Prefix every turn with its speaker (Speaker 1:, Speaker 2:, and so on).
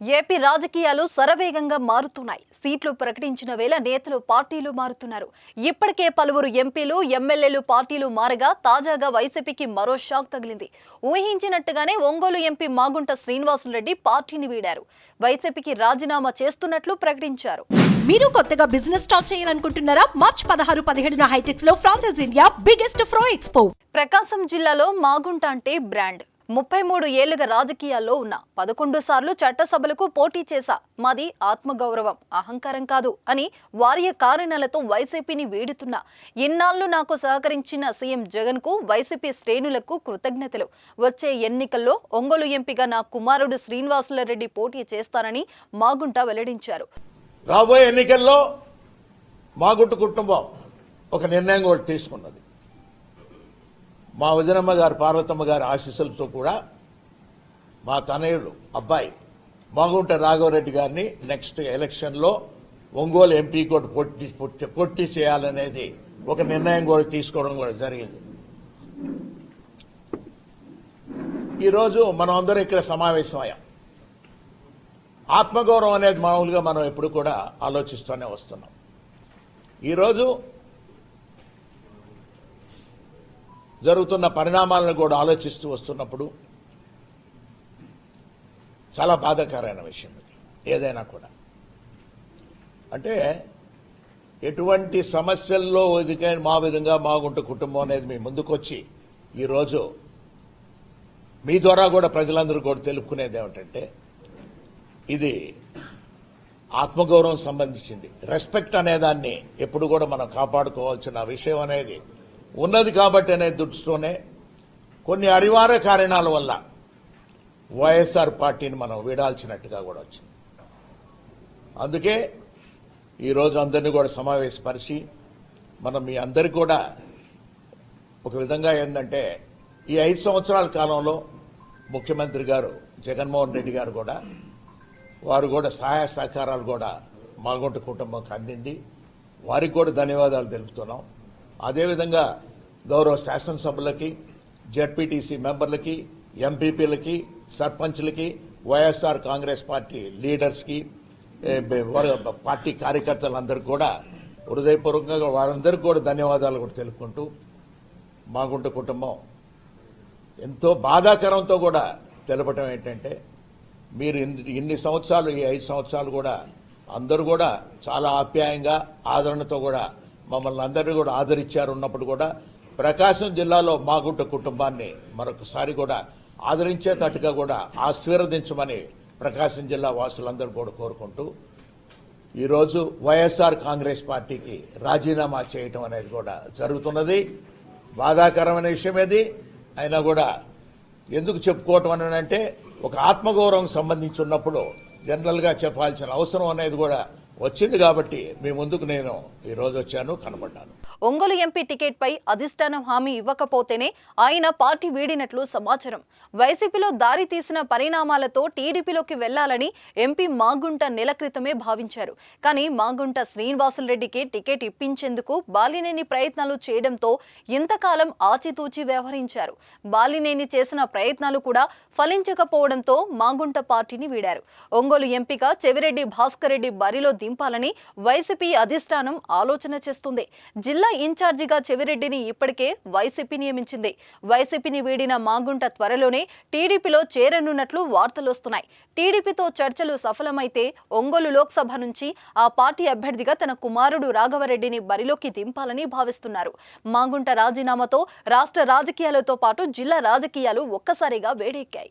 Speaker 1: AP రాజకీయాలు శరవేగంగా మారుతున్నాయి. సీట్లు ప్రకటించిన వేళ నేతలు పార్టీలు మారుతున్నారు. ఇప్పటికే పలువురు ఎంపీలు ఎమ్మెల్యేలు పార్టీలు మారగా తాజాగా వైసీపీకి మరో షాక్ తగిలింది. ఊహించినట్టుగానే ఒంగోలు ఎంపీ మాగుంట శ్రీనివాసులరెడ్డి పార్టీని వీడారు. వైసీపీకి రాజీనామా చేస్తున్నట్లు ప్రకటించారు.
Speaker 2: మీరు కొత్తగా బిజినెస్ స్టార్ట్ చేయాలనుకుంటున్నారా? మార్చ్ పదహారు పదిహేడున హైటెక్స్లో ఫ్రాన్సెస్ ఇండియా బిగ్గెస్ట్ ఫ్రో ఎక్స్పో.
Speaker 1: ప్రకాశం జిల్లాలో మాగుంట అంటే బ్రాండ్. ముప్పై మూడు ఏళ్ళుగా రాజకీయాల్లో ఉన్నా పదకొండు సార్లు చట్టసభలకు పోటీ చేశా. మాది ఆత్మగౌరవం అహంకారం కాదు అని వార్య కారణాలతో వైసీపీని వీడుతున్నా. ఇన్నాళ్ళు నాకు సహకరించిన సీఎం జగన్కు వైసీపీ శ్రేణులకు కృతజ్ఞతలు. వచ్చే ఎన్నికల్లో ఒంగోలు ఎంపీగా నా కుమారుడు శ్రీనివాసులరెడ్డి పోటీ చేస్తానని మాగుంట వెల్లడించారు.
Speaker 3: రాబోయే ఎన్నికల్లో మాగుంట కుటుంబం ఒక నిర్ణయం కూడా తీసుకున్నది. మా వదినమ్మ గారు పార్వతమ్మ గారి ఆశీస్సులతో కూడా మా తనయుడు అబ్బాయి మాగుంట రాఘవరెడ్డి గారిని నెక్స్ట్ ఎలక్షన్లో ఒంగోలు ఎంపీ కూడా పొట్టి పొట్టి- చేయాలనేది ఒక నిర్ణయం కూడా తీసుకోవడం కూడా జరిగింది. ఈరోజు మనం అందరం ఇక్కడ సమావేశమయ్యాం. ఆత్మగౌరవం అనేది మామూలుగా మనం ఎప్పుడు కూడా ఆలోచిస్తూనే వస్తున్నాం. ఈరోజు జరుగుతున్న పరిణామాలను కూడా ఆలోచిస్తూ వస్తున్నప్పుడు చాలా బాధాకరమైన విషయం ఇది ఏదైనా కూడా. అంటే ఎటువంటి సమస్యల్లో ఎదిగే మా విధంగా మాగుంట కుటుంబం అనేది మీ ముందుకొచ్చి ఈరోజు మీ ద్వారా కూడా ప్రజలందరూ కూడా తెలుపుకునేది ఏమిటంటే ఇది ఆత్మగౌరవం సంబంధించింది. రెస్పెక్ట్ అనేదాన్ని ఎప్పుడు కూడా మనం కాపాడుకోవాల్సిన విషయం అనేది ఉన్నది కాబట్టి అనే దృష్టితోనే కొన్ని అనివార్య కారణాల వల్ల వైఎస్ఆర్ పార్టీని మనం వీడాల్సినట్టుగా కూడా వచ్చింది. అందుకే ఈరోజు అందరినీ కూడా సమావేశపరిచి మనం మీ అందరికి కూడా ఒక విధంగా ఏంటంటే ఈ ఐదు సంవత్సరాల కాలంలో ముఖ్యమంత్రి గారు జగన్మోహన్ రెడ్డి గారు కూడా వారు కూడా సహాయ సహకారాలు కూడా మాగుంట కుటుంబంకి అందింది. వారికి కూడా ధన్యవాదాలు తెలుపుతున్నాం. అదేవిధంగా గౌరవ శాసనసభలకి జడ్పీటీసీ మెంబర్లకి ఎంపీపీలకి సర్పంచ్లకి వైఎస్ఆర్ కాంగ్రెస్ పార్టీ లీడర్స్కి పార్టీ కార్యకర్తలందరూ కూడా హృదయపూర్వకంగా వారందరికీ కూడా ధన్యవాదాలు కూడా తెలుపుకుంటూ మాగుంట కుటుంబం ఎంతో బాధాకరంతో కూడా తెలపటం ఏంటంటే మీరు ఇన్ని సంవత్సరాలు ఈ ఐదు సంవత్సరాలు కూడా అందరూ కూడా చాలా ఆప్యాయంగా ఆదరణతో కూడా మమ్మల్ని అందరినీ కూడా ఆదరించారు ఉన్నప్పుడు కూడా ప్రకాశం జిల్లాలో మాగుంట కుటుంబాన్ని మరొకసారి కూడా ఆదరించేటట్టుగా కూడా ఆశీర్వదించమని ప్రకాశం జిల్లా వాసులందరూ కూడా కోరుకుంటూ ఈరోజు వైఎస్ఆర్ కాంగ్రెస్ పార్టీకి రాజీనామా చేయటం అనేది కూడా జరుగుతున్నది. బాధాకరమైన విషయం ఏది? అయినా కూడా ఎందుకు చెప్పుకోవటం అని అంటే ఒక ఆత్మగౌరవం సంబంధించి ఉన్నప్పుడు జనరల్గా చెప్పాల్సిన అవసరం అనేది కూడా వచ్చింది కాబట్టి మీ ముందుకు నేను ఈ రోజు వచ్చాను కనబడ్డాను.
Speaker 1: ఒంగోలు ఎంపీ టికెట్ పై అధిష్టానం హామీ ఇవ్వకపోతేనే ఆయన పార్టీ వీడినట్లు సమాచారం. వైసీపీలో దారి తీసిన పరిణామాలతో టీడీపీలోకి వెళ్ళాలని ఎంపీ మాగుంట నెల క్రితమే భావించారు. కానీ మాగుంట శ్రీనివాసులరెడ్డికి టికెట్ ఇప్పించేందుకు బాలినేని ప్రయత్నాలు చేయడంతో ఇంతకాలం ఆచితూచి వ్యవహరించారు. బాలినేని చేసిన ప్రయత్నాలు కూడా ఫలించకపోవడంతో మాగుంట పార్టీని వీడారు. ఒంగోలు ఎంపిక చెవిరెడ్డి భాస్కర్ రెడ్డి బరిలో దింపాలని వైసీపీ అధిష్టానం ఆలోచన చేస్తుంది. జిల్లా ఇన్ఛార్జిగా చెవిరెడ్డిని ఇప్పటికే వైసీపీ నియమించింది. వైసీపీని వీడిన మాగుంట త్వరలోనే టీడీపీలో చేరనున్నట్లు వార్తలొస్తున్నాయి టీడీపీతో చర్చలు సఫలమైతే ఒంగోలు లోక్సభ నుంచి ఆ పార్టీ అభ్యర్థిగా తన కుమారుడు రాఘవరెడ్డిని బరిలోకి దింపాలని భావిస్తున్నారు. మాగుంట రాజీనామాతో రాష్ట్ర రాజకీయాలతో పాటు జిల్లా రాజకీయాలు ఒక్కసారిగా వేడెక్కాయి.